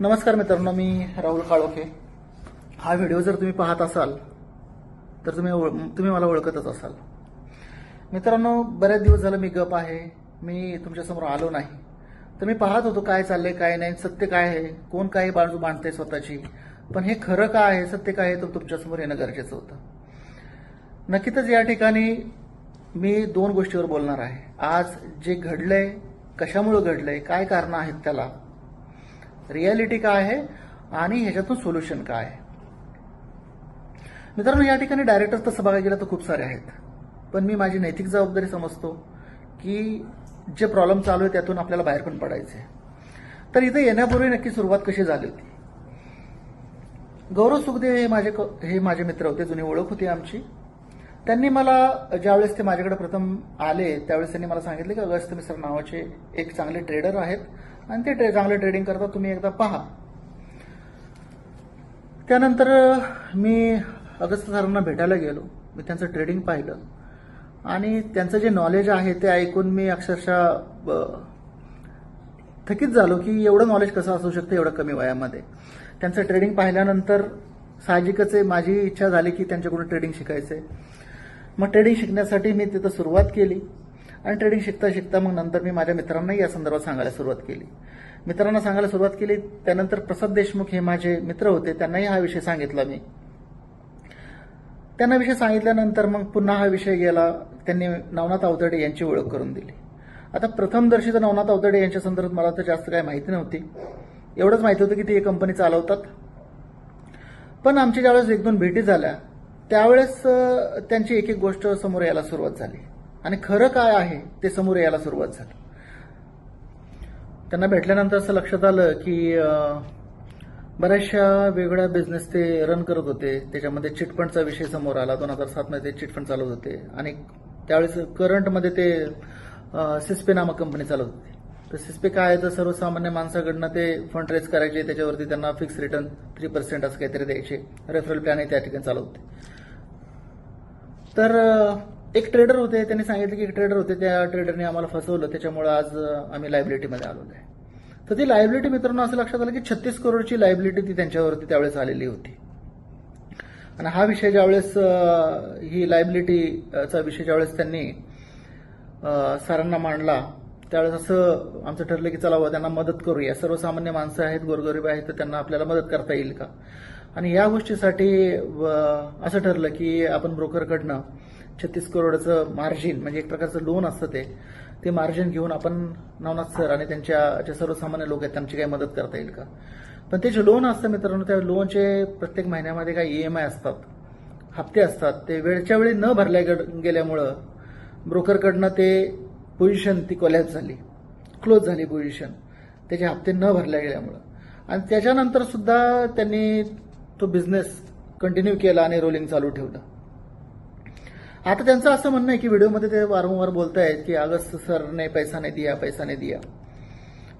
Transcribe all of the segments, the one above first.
नमस्कार मित्रांनो मी राहुल काळोखे हा व्हिडिओ जर तुम्ही पाहत असाल तर तुम्ही ओळ- तुम्ही मला ओळखतच असाल. मित्रांनो बरेच दिवस झालं मी गप आहे. मी तुमच्यासमोर आलो नाही. तर मी पाहत होतो काय चाललंय काय नाही सत्य काय आहे कोण काय बाजू मांडते स्वतःची. पण हे खरं काय आहे सत्य काय आहे तर तुमच्यासमोर येणं गरजेचं होतं. नक्कीच या ठिकाणी मी दोन गोष्टीवर बोलणार आहे. आज जे घडलंय कशामुळे घडलंय काय कारणं आहेत त्याला रियालिटी काय आहे आणि ह्याच्यातून सोल्युशन काय आहे? मित्रांनो या ठिकाणी डायरेक्टर्स तसं बघायला गेलं तर खूप सारे आहेत. पण मी माझी नैतिक जबाबदारी समजतो की जे प्रॉब्लेम चालू आहे त्यातून आपल्याला बाहेर पण पडायचे तर इथे येण्यापूर्वी नक्की सुरुवात कशी झाली होती? गौरव सुखदेव हे माझे क- हे माझे मित्र होते जुनी ओळख होती आमची. त्यांनी मला ज्यावेळेस ते माझ्याकडे प्रथम आले त्यावेळेस त्यांनी मला सांगितले की अगस्त मिसर नावाचे एक चांगले ट्रेडर आहेत. आणि ते ट्रे- चांगले ट्रेडिंग करता तुम्ही एकदा पहा. त्यानंतर मी अगस्त सरांना भेटायला गेलो. मी त्यांचं ट्रेडिंग पाहिलं. आणि त्यांचं जे नॉलेज आहे ते ऐकून मी अक्षरशः ब- थकीत झालो की एवढं नॉलेज कसं असू शकतं एवढं कमी वयामध्ये. त्यांचं ट्रेडिंग पाहिल्यानंतर साहजिकच आहे माझी इच्छा झाली की त्यांच्याकडून ट्रेडिंग शिकायचं आहे मग ट्रेडिंग शिकण्यासाठी मी तिथं सुरुवात केली. आणि ट्रेडिंग शिकता शिकता मग नंतर मी माझ्या मित्रांनाही या संदर्भात सांगायला सुरुवात केली. मित्रांना सांगायला सुरुवात केली त्यानंतर प्रसाद देशमुख हे माझे मित्र होते त्यांनाही हा विषय सांगितला मी. त्यांना विषय सांगितल्यानंतर मग पुन्हा हा विषय गेला त्यांनी नवनाथ अवतडे यांची ओळख करून दिली. आता प्रथमदर्शी तर नवनाथ अवतडे यांच्या संदर्भात मला तर जास्त काही माहिती नव्हती. एवढंच माहिती होतं की ते एक कंपनी चालवतात. पण आमच्या ज्यावेळेस एक दोन भेटी झाल्या त्यावेळेस त्यांची एक एक गोष्ट समोर यायला सुरुवात झाली. आणि खरं काय आहे ते समोर यायला सुरुवात झाली. त्यांना भेटल्यानंतर असं लक्षात आलं की बऱ्याचशा वेगळ्या बिझनेस ते रन करत होते. त्याच्यामध्ये चिटफंडचा विषय समोर आला. दोन हजार सातमध्ये ते चिटफंड चालवत होते. आणि त्यावेळेस करंटमध्ये ते सिस्पे नामक कंपनी चालवत होती. तर सिस्पे काय आहे? तर सर्वसामान्य माणसाकडनं ते फंड रेज करायचे. त्याच्यावरती त्यांना फिक्स रिटर्न थ्री पर्सेंट असं काहीतरी द्यायचे. रेफरल प्लॅनही त्या ठिकाणी चालवत होते. तर एक ट्रेडर होते त्यांनी सांगितलं की एक ट्रेडर होते त्या ट्रेडरने आम्हाला फसवलं. त्याच्यामुळे आज आम्ही लायबिलिटीमध्ये आलेलो आहे. तर ती लायबिलिटी मित्रांनो असं लक्षात आलं की छत्तीस करोडची लायबिलिटी ती त्यांच्यावरती त्यावेळेस आलेली होती. आणि हा विषय ज्यावेळेस ही लायबिलिटीचा विषय ज्यावेळेस त्यांनी सरांना मांडला त्यावेळेस असं आमचं ठरलं की चला बुवा, त्यांना मदत करूया. सर्वसामान्य माणसं आहेत गोरगरीब आहेत तर त्यांना आपल्याला मदत करता येईल का? आणि या गोष्टीसाठी असं ठरलं की आपण ब्रोकरकडनं छत्तीस करोडचं मार्जिन म्हणजे एक प्रकारचं लोन असतं ते. ते मार्जिन घेऊन आपण नवनाथ सर आणि त्यांच्या जे सर्वसामान्य लोक आहेत त्यांची काही मदत करता येईल का? पण ते जे लोन असतं मित्रांनो त्या लोनचे प्रत्येक महिन्यामध्ये काही ई एम आय असतात. हप्ते असतात. ते वेळच्या वेळी न भरल्या गेड- गेल्यामुळं ब्रोकरकडनं ते पोझिशन ती कोलॅप्स झाली. क्लोज झाली पोझिशन त्याचे हप्ते न भरल्या गेल्यामुळं. आणि त्याच्यानंतर सुद्धा त्यांनी तो बिझनेस कंटिन्यू केला आणि रोलिंग चालू ठेवलं. आता त्यांचं असं म्हणणं आहे की व्हिडिओमध्ये ते वारंवार बोलतायत की अगस्त सरने पैसा नाही दिया पैसा नाही दिया.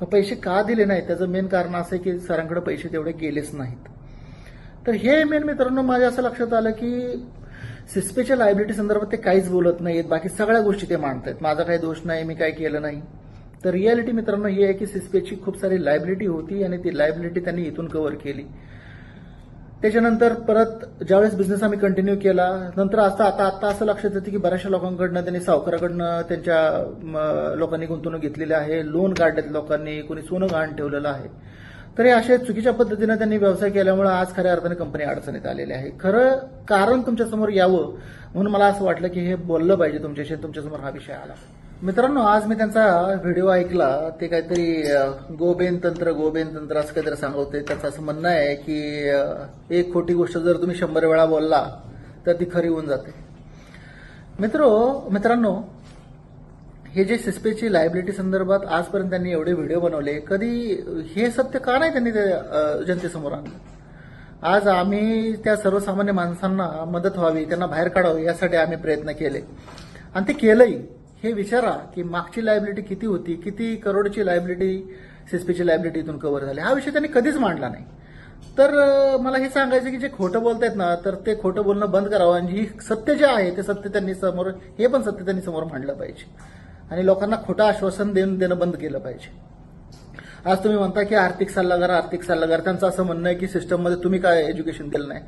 पण पैसे का दिले नाहीत? त्याचं मेन कारण असं आहे की सरांकडे पैसे तेवढे गेलेच नाहीत. तर हे मेन मित्रांनो माझ्या असं लक्षात आलं की सिस्पेच्या लायबिलिटी संदर्भात ते काहीच बोलत नाहीत. बाकी सगळ्या गोष्टी ते मांडतायत. माझा काही दोष नाही मी काय केलं नाही. तर रियालिटी मित्रांनो ही आहे की सिस्पेची खूप सारी लायबिलिटी होती आणि ती लायबिलिटी त्यांनी इथून कव्हर केली. त्याच्यानंतर परत ज्यावेळेस बिझनेस आम्ही कंटिन्यू केला नंतर आता आता आता असं लक्षात येतं की बऱ्याचशा लोकांकडनं त्यांनी सावकाराकडनं त्यांच्या लोकांनी गुंतवणूक घेतलेली आहे लोन काढलेत लोकांनी कोणी सोनं गहाण ठेवलेलं आहे. तर हे अशा चुकीच्या पद्धतीनं त्यांनी व्यवसाय केल्यामुळे आज खऱ्या अर्थाने कंपनी अडचणीत आलेली आहे. खरं कारण तुमच्यासमोर यावं म्हणून मला असं वाटलं की हे बोललं पाहिजे तुमच्याशी तुमच्यासमोर हा विषय आला. मित्रांनो आज मी त्यांचा व्हिडिओ ऐकला. ते काहीतरी गोबेन तंत्र गोबेन तंत्र असं काहीतरी सांगवते त्याचं असं म्हणणं आहे की एक खोटी गोष्ट जर तुम्ही शंभर वेळा बोलला तर ती खरी होऊन जाते. मित्रो मित्रांनो हे जे सिस्पेची लायबिलिटी संदर्भात आजपर्यंत त्यांनी एवढे व्हिडिओ बनवले कधी हे सत्य का नाही त्यांनी ते जनतेसमोर आणलं? आज आम्ही त्या सर्वसामान्य माणसांना मदत व्हावी त्यांना बाहेर काढावं यासाठी आम्ही प्रयत्न केले. आणि ते केलंही. हे विचारा की मागची लायबिलिटी किती होती? किती करोडची लायबिलिटी सीएसपीची लायबिलिटी इथून कव्हर झाली? हा विषय त्यांनी कधीच मांडला नाही. तर मला हे सांगायचं की जे खोटं बोलतायत ना तर ते खोटं बोलणं बंद करावं आणि ही सत्य जे आहे ते सत्य त्यांनी समोर हे पण सत्य त्यांनी समोर मांडलं पाहिजे. आणि लोकांना खोटं आश्वासन देऊन देणं बंद केलं पाहिजे. आज तुम्ही म्हणता की आर्थिक सल्लागार आर्थिक सल्लागार त्यांचं असं म्हणणं आहे की सिस्टममध्ये तुम्ही काय एज्युकेशन केलं नाही?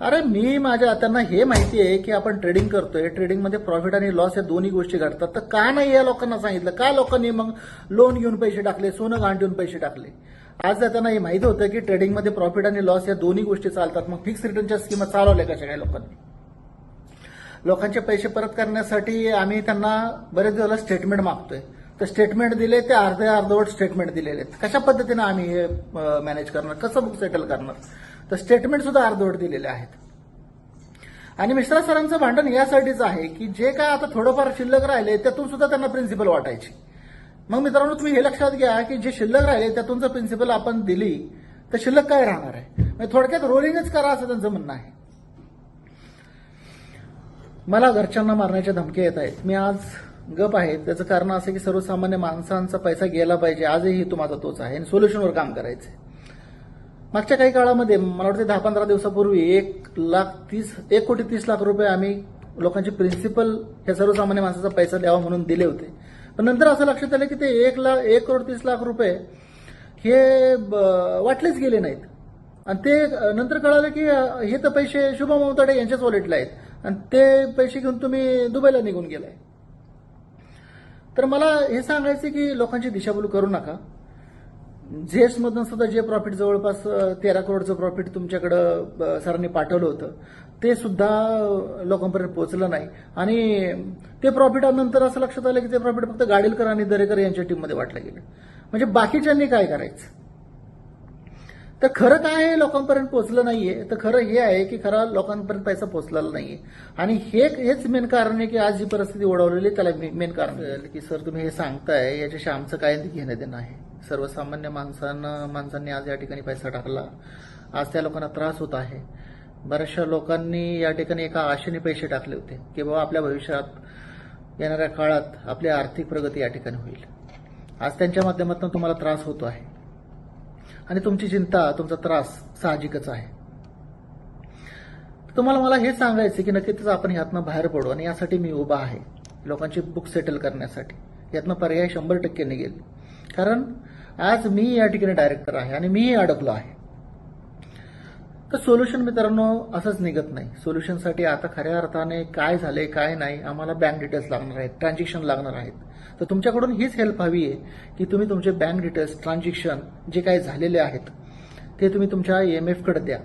अरे मी माझ्या त्यांना हे माहिती आहे की आपण ट्रेडिंग करतोय ट्रेडिंगमध्ये प्रॉफिट आणि लॉस या दोन्ही गोष्टी घडतात. तर का नाही या लोकांना सांगितलं? का लोकांनी मग लोन घेऊन पैसे टाकले सोनं गहाण घेऊन पैसे टाकले? आज त्यांना हे माहिती होतं की ट्रेडिंगमध्ये प्रॉफिट आणि लॉस या दोन्ही गोष्टी चालतात. मग फिक्स रिटर्नच्या स्कीमा चालवल्या कशा काही लोकांनी? लोकांचे पैसे परत करण्यासाठी आम्ही त्यांना बरेच दिवस स्टेटमेंट मागतोय. तर स्टेटमेंट दिले ते अर्धे अर्धवट स्टेटमेंट दिलेले आहेत. कशा पद्धतीने आम्ही हे मॅनेज करणार? कसं बुक सेटल करणार? तर स्टेटमेंट सुद्धा अर्धवट दिलेले आहेत. आणि मिश्रा सरांचं भांडण यासाठीच आहे की जे काय आता थोडंफार शिल्लक राहिले त्यातून सुद्धा त्यांना प्रिन्सिपल वाटायची. मग मित्रांनो तुम्ही हे लक्षात घ्या की जे शिल्लक राहिले त्यातून जर प्रिन्सिपल आपण दिली तर शिल्लक काय राहणार आहे? म्हणजे थोडक्यात रोलिंगच करा असं त्यांचं म्हणणं आहे. मला घरच्यांना मारण्याच्या धमक्या येत आहेत. मी आज गप आहे. त्याचं कारण असं की सर्वसामान्य माणसांचा पैसा गेला पाहिजे. आजही हेतू माझा तोच आहे. आणि सोल्युशनवर काम करायचंय. मागच्या काही काळामध्ये मला वाटतं दहा पंधरा दिवसापूर्वी एक लाख तीस एक कोटी तीस लाख रुपये आम्ही लोकांची प्रिन्सिपल हे सर्वसामान्य माणसाचा पैसा द्यावा म्हणून दिले होते. पण नंतर असं लक्षात आलं की ते एक लाख एक करोड तीस लाख रुपये हे ब- वाटलेच गेले नाहीत. आणि ते नंतर कळालं की हे तर पैसे शुभम अवताडे यांच्याच वॉलेटला आहेत. आणि ते पैसे घेऊन तुम्ही दुबईला निघून गेलाय. तर मला हे सांगायचं की लोकांची दिशाभूल करू नका. झेस मधून सुद्धा जे प्रॉफिट जवळपास तेरा करोडचं प्रॉफिट तुमच्याकडं सरांनी पाठवलं होतं ते सुद्धा लोकांपर्यंत पोहोचलं नाही. आणि ते प्रॉफिट नंतर असं लक्षात आलं की ते प्रॉफिट फक्त गाडीलकर आणि दरेकर यांच्या टीममध्ये वाटलं गेलं. म्हणजे बाकीच्यांनी काय करायचं? तर खरं काय आहे लोकांपर्यंत पोहोचलं नाहीये. तर खरं हे आहे की खरा लोकांपर्यंत पैसा पोहोचलेला नाहीये. आणि हे हेच मेन कारण आहे की आज जी परिस्थिती ओढवलेली आहे, त्याला मेन कारण की सर तुम्ही हे सांगताय याच्याशी आमचं काय घेणं देणं आहे? सर्वसामान्य माणसानं माणसांनी आज या ठिकाणी पैसा टाकला. आज त्या लोकांना त्रास होत आहे. बऱ्याचशा लोकांनी या ठिकाणी एका आशेने पैसे टाकले होते की बाबा आपल्या भविष्यात येणाऱ्या काळात आपली आर्थिक प्रगती या ठिकाणी होईल. आज त्यांच्या माध्यमातून तुम्हाला त्रास होतो आहे. आणि तुमची चिंता तुमचा त्रास साहजिकच आहे. तुम्हाला मला हे सांगायचं की नक्कीच आपण ह्यातनं बाहेर पडू आणि यासाठी मी उभा आहे लोकांची बुक सेटल करण्यासाठी. यातनं पर्याय शंभर टक्के निघेल. कारण आज मी या ठिकाणी डायरेक्टर आहे आणि मीही अडकलो आहे. तर सोल्युशन मित्रांनो असंच निघत नाही. सोल्युशनसाठी आता खऱ्या अर्थाने काय झाले काय नाही आम्हाला बँक डिटेल्स लागणार आहेत ट्रान्झॅक्शन लागणार आहेत. तर तुमच्याकडून हीच हेल्प हवी आहे की तुम्ही तुमचे बँक डिटेल्स ट्रान्झॅक्शन जे काही झालेले आहेत ते तुम्ही तुमच्या एम एफकडे द्या.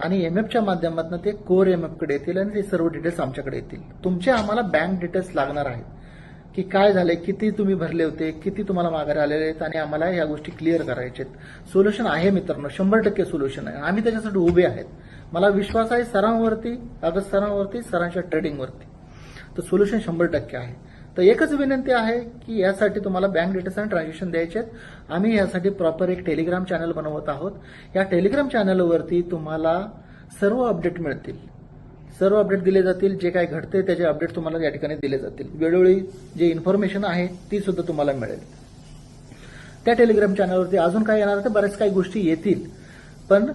आणि एम एफच्या माध्यमातून ते कोर एम एफकडे येतील आणि ते सर्व डिटेल्स आमच्याकडे येतील. तुमचे आम्हाला बँक डिटेल्स लागणार आहेत. की काय झालंय किती तुम्ही भरले होते किती तुम्हाला माघारी आलेले आहेत आणि आम्हाला या गोष्टी क्लिअर करायचे आहेत. सोल्युशन आहे मित्रांनो शंभर टक्के सोल्युशन आहे. आम्ही त्याच्यासाठी उभे आहेत. मला विश्वास आहे सरांवरती अगस्त सरांवरती सरांच्या ट्रेडिंगवरती तर सोल्युशन शंभर टक्के आहे. तर एकच विनंती आहे की यासाठी तुम्हाला बँक डिटेल्स आणि ट्रान्झॅक्शन द्यायचे आहेत. आम्ही यासाठी प्रॉपर एक टेलिग्राम चॅनल बनवत आहोत. या टेलिग्राम चॅनलवरती तुम्हाला सर्व अपडेट मिळतील. सर्व अपडेट दिले जातील जे काय घडते त्याचे अपडेट तुम्हाला या ठिकाणी दिले जातील. वेळोवेळी जे इन्फॉर्मेशन आहे ती सुद्धा तुम्हाला मिळेल. त्या टेलिग्राम चॅनलवरती अजून काय येणार तर बऱ्याच काही गोष्टी येतील. पण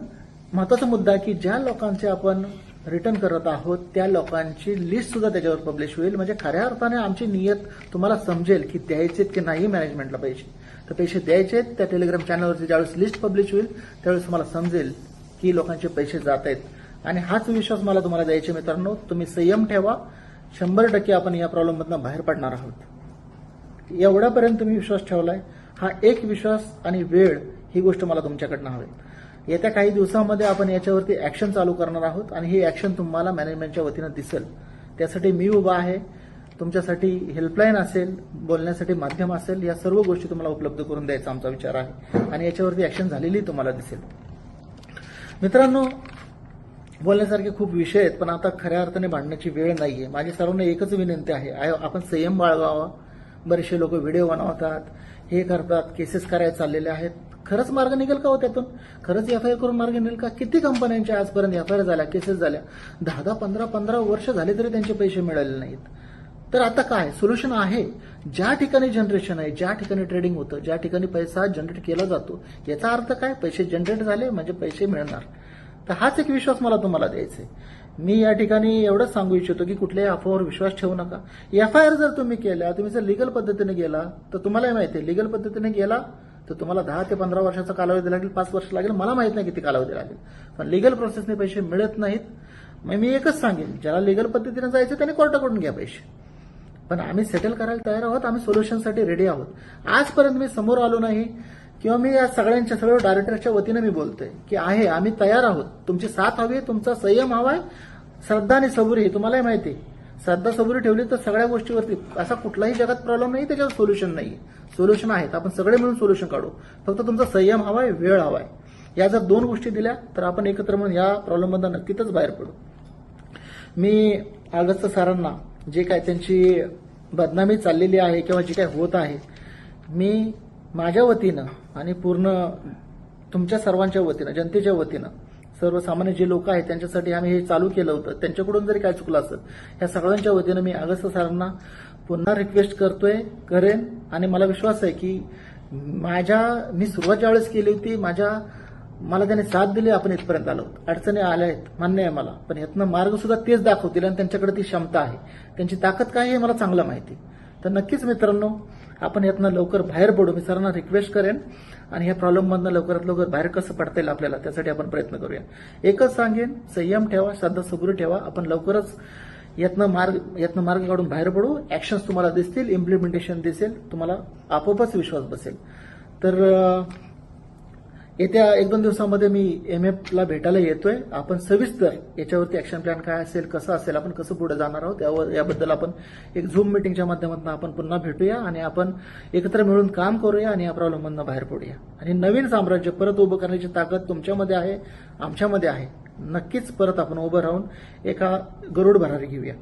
महत्त्वाचा मुद्दा की ज्या लोकांचे आपण रिटर्न करत आहोत त्या लोकांची लिस्ट सुद्धा त्याच्यावर पब्लिश होईल. म्हणजे खऱ्या अर्थाने आमची नियत तुम्हाला समजेल की द्यायचेत की नाही मॅनेजमेंटला पैसे. तर पैसे द्यायचेत त्या टेलिग्राम चॅनलवरती ज्यावेळेस लिस्ट पब्लिश होईल त्यावेळेस तुम्हाला समजेल की लोकांचे पैसे जात आहेत. आणि हाच विश्वास मला तुम्हाला द्यायचे मित्रांनो तुम्ही संयम ठेवा. शंभर टक्के आपण या प्रॉब्लेममधनं बाहेर पडणार आहोत. एवढ्यापर्यंत तुम्ही विश्वास ठेवलाय. हा एक विश्वास आणि वेळ ही गोष्ट मला तुमच्याकडनं हवी. येत्या काही दिवसांमध्ये आपण याच्यावरती ऍक्शन चालू करणार आहोत आणि ही ऍक्शन तुम्हाला मॅनेजमेंटच्या वतीनं दिसेल. त्यासाठी मी उभा आहे. तुमच्यासाठी हेल्पलाईन असेल बोलण्यासाठी माध्यम असेल या सर्व गोष्टी तुम्हाला उपलब्ध करून द्यायचा आमचा विचार आहे. आणि याच्यावरती ऍक्शन झालेली तुम्हाला दिसेल. मित्रांनो बोलण्यासारखे खूप विषय आहेत पण आता खऱ्या अर्थाने भांडण्याची वेळ नाहीये. माझी सर्वांना एकच विनंती आहे. आय- आपण संयम बाळगावा. बरेचसे लोक व्हिडिओ बनवतात हे करतात केसेस करायला चाललेले आहेत. खरंच मार्ग निघेल का हो त्यातून? खरंच एफ आय आर करून मार्ग निघेल का? किती कंपन्यांच्या आजपर्यंत एफ आय आर झाल्या केसेस झाल्या? दहा दहा पंधरा पंधरा वर्ष झाले तरी त्यांचे पैसे मिळाले नाहीत. तर आता काय? सोल्युशन आहे. ज्या ठिकाणी जनरेशन आहे ज्या ठिकाणी ट्रेडिंग होतं ज्या ठिकाणी पैसा जनरेट केला जातो याचा अर्थ काय? पैसे जनरेट झाले म्हणजे पैसे मिळणार. तर हाच एक विश्वास मला तुम्हाला द्यायचा आहे. मी या ठिकाणी एवढंच सांगू इच्छितो की कुठल्याही अफवावर विश्वास ठेवू नका. एफ आय आर जर तुम्ही केल्या तुम्ही जर लिगल पद्धतीने गेला तर तुम्हालाही माहिती आहे लिगल पद्धतीने गेला तर तुम्हाला दहा ते पंधरा वर्षाचा कालावधी लागेल पाच वर्ष लागेल मला माहीत नाही किती कालावधी लागेल. पण लिगल प्रोसेसने पैसे मिळत नाहीत. मग मी एकच सांगेन ज्याला लिगल पद्धतीने जायचं त्याने कोर्टाकडून घ्या पैसे. पण आम्ही सेटल करायला तयार आहोत आम्ही सोल्युशनसाठी रेडी आहोत. आजपर्यंत मी समोर आलो नाही. किंवा मी या सगळ्यांच्या सगळ्या डायरेक्टरच्या वतीनं मी बोलतोय की आहे आम्ही तयार आहोत. तुमची साथ हवी आहे, तुमचा संयम हवाय श्रद्धा आणि सबुरी हे तुम्हालाही माहिती आहे. श्रद्धा सबुरी ठेवली तर सगळ्या गोष्टीवरती असा कुठलाही जगात प्रॉब्लेम नाही त्याच्यावर सोल्युशन नाही सोल्युशन आहेत. आपण सगळे मिळून सोल्युशन काढू. फक्त तुमचा संयम हवाय वेळ हवाय या जर दोन गोष्टी दिल्या तर आपण एकत्र म्हणून या प्रॉब्लेममधून नक्कीच बाहेर पडू. मी अगस्त सरांना जे काय त्यांची बदनामी चाललेली आहे किंवा जे काय होत आहे मी माझ्या वतीनं आणि पूर्ण तुमच्या सर्वांच्या वतीनं जनतेच्या वतीनं सर्वसामान्य जे लोक आहेत त्यांच्यासाठी आम्ही हे चालू केलं होतं. त्यांच्याकडून जरी काय चुकलं असेल या सगळ्यांच्या वतीनं मी अगस्त सरांना पुन्हा रिक्वेस्ट करतोय करेन. आणि मला विश्वास आहे की माझ्या मी सुरुवात ज्यावेळेस केली होती माझ्या मला त्याने साथ दिली आपण इथपर्यंत आलो अडचणी आल्या आहेत मान्य आहे मला. पण यातनं मार्ग सुद्धा तेच दाखवतील आणि त्यांच्याकडे ती क्षमता आहे. त्यांची ताकद काय हे मला चांगलं माहिती तर नक्कीच मित्रांनो आपण यातनं लवकर बाहेर पडू. मी सरांना रिक्वेस्ट करेन. आणि ह्या प्रॉब्लेममधनं लवकरात लवकर बाहेर कसं पडता येईल आपल्याला त्यासाठी आपण प्रयत्न करूया. एकच सांगेन संयम ठेवा श्रद्धा सबुरी ठेवा. आपण लवकरच यातनं मार्ग यातनं मार्ग काढून बाहेर पडू. ऍक्शन्स तुम्हाला दिसतील इम्प्लिमेंटेशन दिसेल तुम्हाला आपोआपच विश्वास बसेल. तर येत्या एक दोन दिवसामध्ये मी एम ला भेटायला येतोय. आपण सविस्तर याच्यावरती ऍक्शन प्लॅन काय असेल कसं असेल आपण कसं पुढे जाणार आहोत यावर याबद्दल आपण एक झूम मिटिंगच्या माध्यमातून आपण पुन्हा भेटूया आणि आपण एकत्र मिळून काम करूया आणि या प्रॉब्लेममधनं बाहेर पडूया. आणि नवीन साम्राज्य परत उभं करण्याची ताकद तुमच्यामध्ये आहे आमच्यामध्ये आहे. नक्कीच परत आपण उभं राहून एका गरुड भरारी घेऊया.